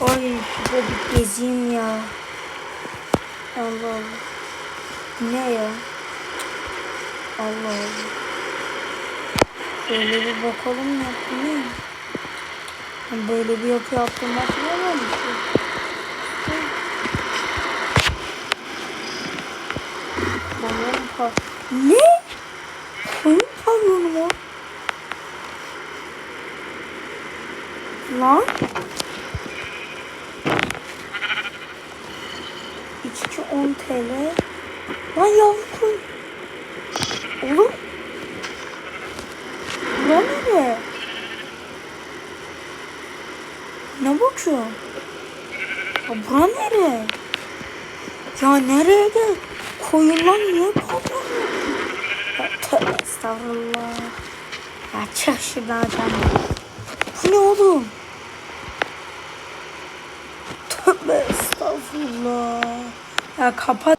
Ay şurada bir gezeyim ya. Allah Allah. Ne ya? Allah Allah. Şöyle bir bakalım ya. Ne? Böyle bir yapı yaptım hatırlamamışım. Bakalım pa Ne? Koyun pavyonu mu? Lan? 210 TL. Lan yavru koyun. Oğlum. Bura nere? Ne bakıyorsun? Ya bura nere? Ya nereye gel? Koyunlar niye pavyonu? Ya tövbe estağfurullah. Ya çık şuradan sen. Bu ne oğlum? Tövbe estağfurullah. Ya kapat.